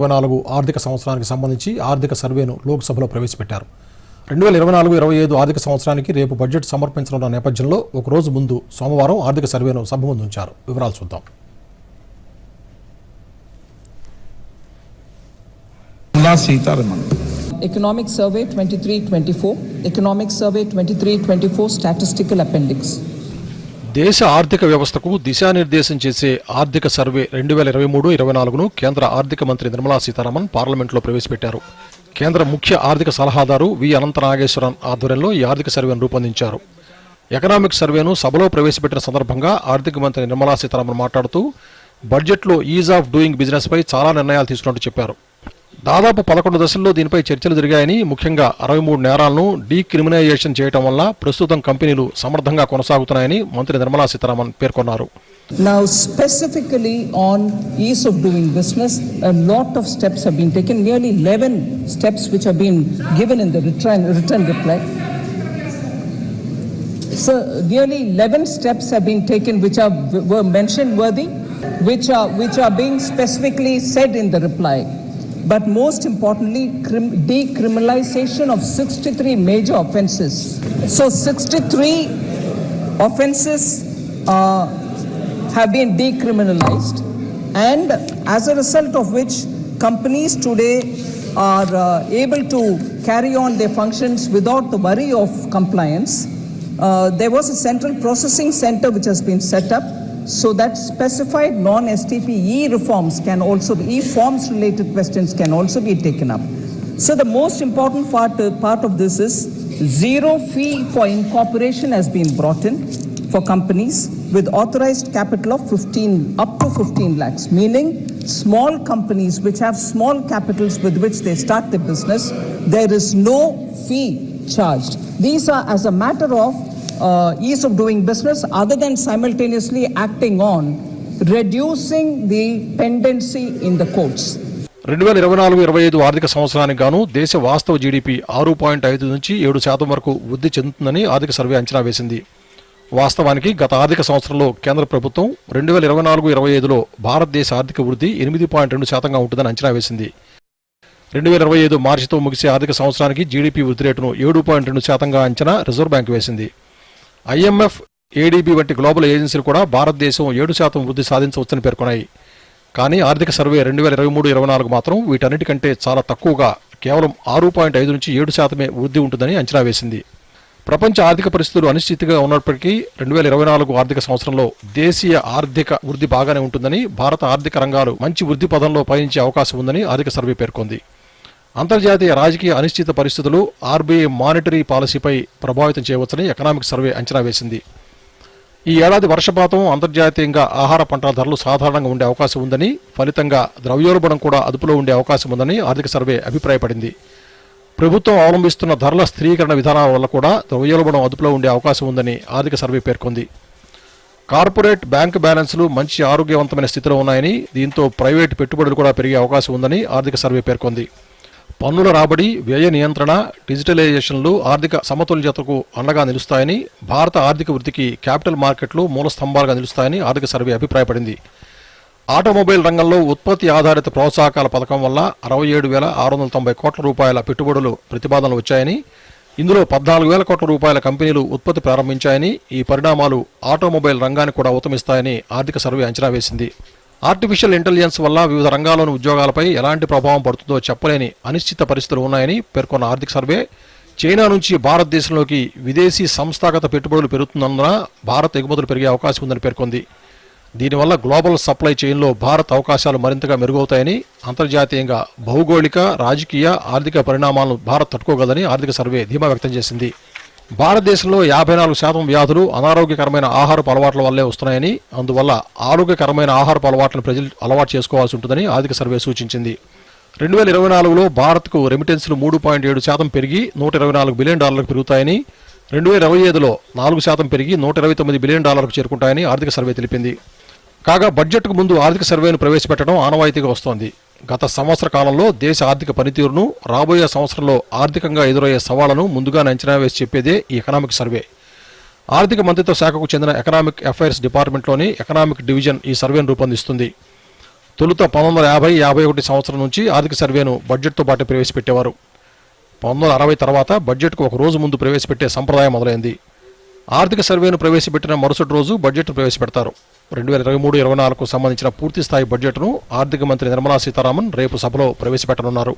ఇరవై నాలుగు ఆర్థిక సంవత్సరానికి సంబంధించి ఆర్థిక సర్వేను లోక్సభలో ప్రవేశపెట్టారు. రెండు వేల ఇరవై నాలుగు ఇరవై ఐదు ఆర్థిక సంవత్సరానికి రేపు బడ్జెట్ సమర్పించనున్న నేపథ్యంలో ఒక రోజు ముందు సోమవారం ఆర్థిక సర్వేను సభ ముందు ఉంచారు వివరాలు చూద్దాం. Nirmala Sitharaman. Economic Survey 2324, Economic Survey 2324 Statistical Appendix. దేశ ఆర్థిక వ్యవస్థకు దిశానిర్దేశం చేసే ఆర్థిక సర్వే రెండు వేల ఇరవై మూడు ఇరవై నాలుగును కేంద్ర ఆర్థిక మంత్రి నిర్మలా సీతారామన్ పార్లమెంట్లో ప్రవేశపెట్టారు. కేంద్ర ముఖ్య ఆర్థిక సలహాదారు వి. అనంత నాగేశ్వరన్ ఆధ్వర్యంలో ఈ ఆర్థిక సర్వేను రూపొందించారు. ఎకనామిక్ సర్వేను సభలో ప్రవేశపెట్టిన సందర్భంగా ఆర్థిక మంత్రి నిర్మలా సీతారామన్ మాట్లాడుతూ బడ్జెట్లో ఈజ్ ఆఫ్ డూయింగ్ బిజినెస్పై చాలా నిర్ణయాలు తీసుకున్నట్టు చెప్పారు. దాదాపు పదకొండు దశల్లో దీనిపై చర్చలు జరిగాయని ముఖ్యంగా అరవై మూడు నేరాలను డీక్రిమినలైజేషన్ చేయడం వల్ల ప్రస్తుతం కంపెనీలు సమర్థంగా కొనసాగుతున్నాయని మంత్రి నిర్మలా సీతారామన్ పేర్కొన్నారు Now, specifically on ease of doing business, a lot of steps have been taken, nearly 11 steps which have been given in the return, return reply. So, nearly 11 steps have been taken which are were mentioned worthy, which are which are being specifically said in the reply. But most importantly, crim- decriminalization of 63 major offences. So, 63 offences uh, have been decriminalized, and as a result of which, companies today are uh, able to carry on their functions without the worry of compliance. Uh, there was a central processing center which has been set up so that specified non-STP e-reforms can also, e-forms related questions can also be taken up. So the most important part, uh, part of this is zero fee for incorporation has been brought in for companies with authorized capital of 15, up to 15 lakhs, meaning small companies which have small capitals with which they start their business, there is no fee charged. These are as a matter of uh, ease of doing business other than simultaneously acting on reducing the pendency in the courts. రెండు వేల ఇరవై నాలుగు ఇరవై ఐదు ఆర్థిక సంవత్సరానికి గాను దేశ వాస్తవ జీడిపి ఆరు పాయింట్ ఐదు నుంచి ఏడు శాతం వరకు వృద్ధి చెందుతుందని ఆర్థిక సర్వే అంచనా వేసింది. వాస్తవానికి గత ఆర్థిక సంవత్సరంలో కేంద్ర ప్రభుత్వం రెండు వేల ఇరవై నాలుగు ఇరవై ఐదులో భారతదేశ ఆర్థిక వృద్ధి ఎనిమిది పాయింట్ రెండు శాతంగా ఉంటుందని అంచనా వేసింది. రెండు వేల ఇరవై ఐదు మార్చితో ముగిసే ఆర్థిక సంవత్సరానికి జీడీపీ వృద్ధి రేటును ఏడు పాయింట్ రెండు శాతంగా అంచనా రిజర్వ్ బ్యాంక్ వేసింది. ఐఎంఎఫ్ ఏడీబీ వంటి గ్లోబల్ ఏజెన్సీలు కూడా భారతదేశం ఏడు శాతం వృద్ధి సాధించవచ్చని పేర్కొన్నాయి. కానీ ఆర్థిక సర్వే రెండు వేల ఇరవై మూడు ఇరవై నాలుగు మాత్రం వీటన్నిటికంటే చాలా తక్కువగా కేవలం ఆరు పాయింట్ ఐదు నుంచి ఏడు శాతమే వృద్ధి ఉంటుందని అంచనా వేసింది. ప్రపంచ ఆర్థిక పరిస్థితులు అనిశ్చితిగా ఉన్నప్పటికీ రెండు వేల ఇరవై నాలుగు ఆర్థిక సంవత్సరంలో దేశీయ ఆర్థిక వృద్ధి బాగానే ఉంటుందని భారత ఆర్థిక రంగాలు మంచి వృద్ధి పదంలో పయనించే అవకాశం ఉందని ఆర్థిక సర్వే పేర్కొంది. అంతర్జాతీయ రాజకీయ అనిశ్చిత పరిస్థితులు ఆర్బీఐ మానిటరీ పాలసీపై ప్రభావితం చేయవచ్చని ఎకనామిక్ సర్వే అంచనా వేసింది. ఈ ఏడాది వర్షపాతం అంతర్జాతీయంగా ఆహార పంటల ధరలు సాధారణంగా ఉండే అవకాశం ఉందని ఫలితంగా ద్రవ్యోల్బణం కూడా అదుపులో ఉండే అవకాశం ఉందని ఆర్థిక సర్వే అభిప్రాయపడింది. ప్రభుత్వం అవలంబిస్తున్న ధరల స్థిరీకరణ విధానాల వల్ల కూడా ద్రవ్యోల్బణం అదుపులో ఉండే అవకాశం ఉందని ఆర్థిక సర్వే పేర్కొంది. కార్పొరేట్ బ్యాంక్ బ్యాలెన్స్లు మంచి ఆరోగ్యవంతమైన స్థితిలో ఉన్నాయని దీంతో ప్రైవేట్ పెట్టుబడులు కూడా పెరిగే అవకాశం ఉందని ఆర్థిక సర్వే పేర్కొంది. పన్నుల రాబడి వ్యయ నియంత్రణ డిజిటలైజేషన్లు ఆర్థిక సమతుల్యతకు అండగా నిలుస్తాయని భారత ఆర్థిక వృద్ధికి క్యాపిటల్ మార్కెట్లు మూల స్తంభాలుగా నిలుస్తాయని ఆర్థిక సర్వే అభిప్రాయపడింది. ఆటోమొబైల్ రంగంలో ఉత్పత్తి ఆధారిత ప్రోత్సాహకాల పథకం వల్ల అరవై ఏడు వేల ఆరు వందల తొంభై కోట్ల రూపాయల పెట్టుబడులు ప్రతిపాదనలు వచ్చాయని ఇందులో పద్నాలుగు వేల కోట్ల రూపాయల కంపెనీలు ఉత్పత్తి ప్రారంభించాయని ఈ పరిణామాలు ఆటోమొబైల్ రంగాన్ని కూడా ఉత్తమిస్తాయని ఆర్థిక సర్వే అంచనా వేసింది. ఆర్టిఫిషియల్ ఇంటెలిజెన్స్ వల్ల వివిధ రంగాల్లోని ఉద్యోగాలపై ఎలాంటి ప్రభావం పడుతుందో చెప్పలేని అనిశ్చిత పరిస్థితులు ఉన్నాయని పేర్కొన్న ఆర్థిక సర్వే చైనా నుంచి భారతదేశంలోకి విదేశీ సంస్థాగత పెట్టుబడులు పెరుగుతున్నందున భారత్ ఎగుమతులు పెరిగే అవకాశం ఉందని పేర్కొంది. దీనివల్ల గ్లోబల్ సప్లై చైన్లో భారత్ అవకాశాలు మరింతగా మెరుగవుతాయని అంతర్జాతీయంగా భౌగోళిక రాజకీయ ఆర్థిక పరిణామాలను భారత్ తట్టుకోగలదని ఆర్థిక సర్వే ధీమా వ్యక్తం చేసింది. భారతదేశంలో యాభై నాలుగు శాతం వ్యాధులు అనారోగ్యకరమైన ఆహారపు అలవాట్ల వల్లే వస్తున్నాయని అందువల్ల ఆరోగ్యకరమైన ఆహారపు అలవాట్లను ప్రజలు అలవాటు చేసుకోవాల్సి ఉంటుందని ఆర్థిక సర్వే సూచించింది. రెండు వేల ఇరవై నాలుగులో భారత్కు రెమిటెన్స్లు మూడు పాయింట్ ఏడు శాతం పెరిగి నూట ఇరవై నాలుగు బిలియన్ డాలర్లకు పెరుగుతాయని రెండు వేల ఇరవై ఐదులో నాలుగు శాతం పెరిగి నూట ఇరవై తొమ్మిది బిలియన్ డాలర్లకు చేరుకుంటాయని ఆర్థిక సర్వే తెలిపింది. కాగా బడ్జెట్కు ముందు ఆర్థిక సర్వేను ప్రవేశపెట్టడం ఆనవాయితీగా వస్తోంది. గత సంవత్సర కాలంలో దేశ ఆర్థిక పనితీరును రాబోయే సంవత్సరంలో ఆర్థికంగా ఎదురయ్యే సవాళ్ళను ముందుగానే అంచనా వేసి చెప్పేదే ఈ ఎకనామిక్ సర్వే. ఆర్థిక మంత్రిత్వ శాఖకు చెందిన ఎకనామిక్ అఫైర్స్ డిపార్ట్మెంట్లోని ఎకనామిక్ డివిజన్ ఈ సర్వేను రూపొందిస్తుంది. తొలుత పంతొమ్మిది వందల యాభై యాభై ఒకటి సంవత్సరం నుంచి ఆర్థిక సర్వేను బడ్జెట్తో పాటు ప్రవేశపెట్టేవారు. పంతొమ్మిది అరవై తర్వాత బడ్జెట్కు ఒక రోజు ముందు ప్రవేశపెట్టే సంప్రదాయం మొదలైంది. ఆర్థిక సర్వేను ప్రవేశపెట్టిన మరుసటి రోజు బడ్జెట్ను ప్రవేశపెడతారు. రెండు వేల ఇరవై మూడు ఇరవై నాలుగుకు సంబంధించిన పూర్తి స్థాయి బడ్జెట్ను ఆర్థిక మంత్రి నిర్మలా సీతారామన్ రేపు సభలో ప్రవేశపెట్టనున్నారు.